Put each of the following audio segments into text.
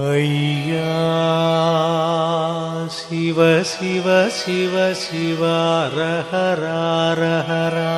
अय्या शिव शिव शिव शिवा हर हर हरा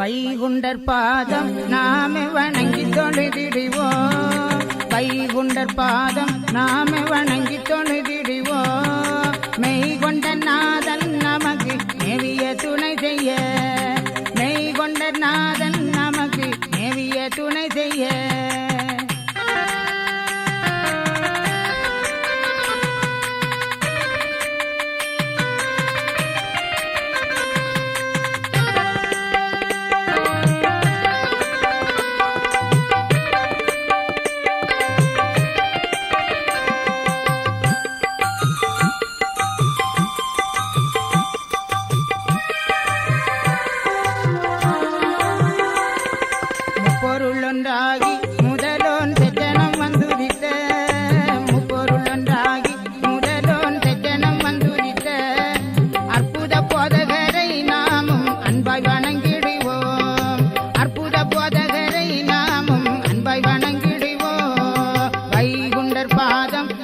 வைகுண்டர் பாதம் நாம வணங்கி தொழுதிடுவோம். வைகுண்டர் பாதம் நாம வணங்கி தொழுதிடுவோம். மெய் கொண்ட நாதன் நமக்கு நெவிய துணை செய்ய. மெய் கொண்ட நாதன் நமக்கு நெவிய துணை செய்ய.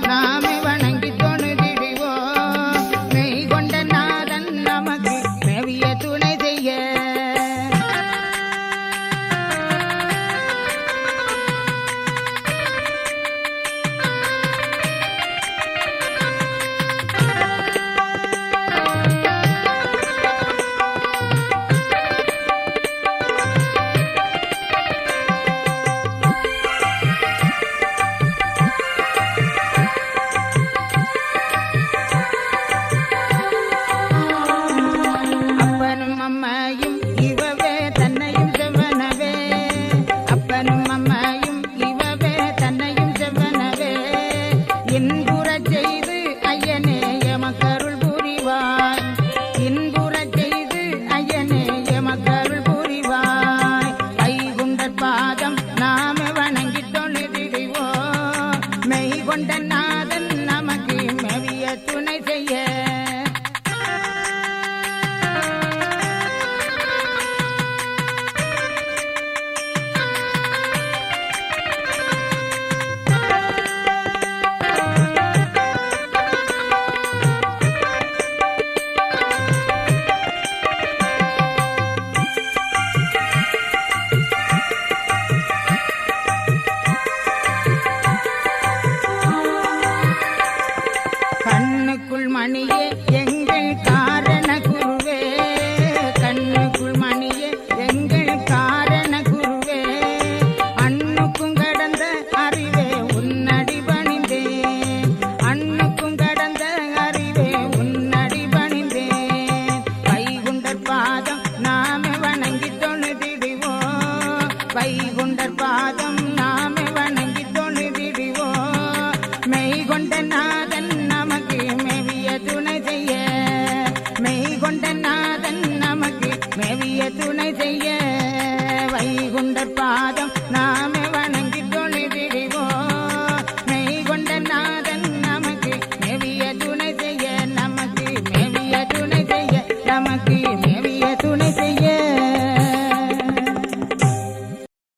பாதம் மணியே எங்கள் காரண குருவே. கண்ணுக்குள் மணியே எங்கள் காரண குருவே. அண்ணுக்கும் கடந்த அறிவே உன்னடி பணிந்தேன் அண்ணுக்கும் கடந்த அறிவே உன்னடி பணிந்தேன் வைகுண்டர் பாதம் நாம வணங்கி தொழுதிடுவோம். வைகுண்டர் பாதம் கொண்ட பாதம் நாமே வணங்கி தொழுதிடுவோம் மெய் கொண்ட நாதன் நமக்கு மெவிய துணை செய்ய நமக்கு மெவிய துணை செய்ய நமக்கு.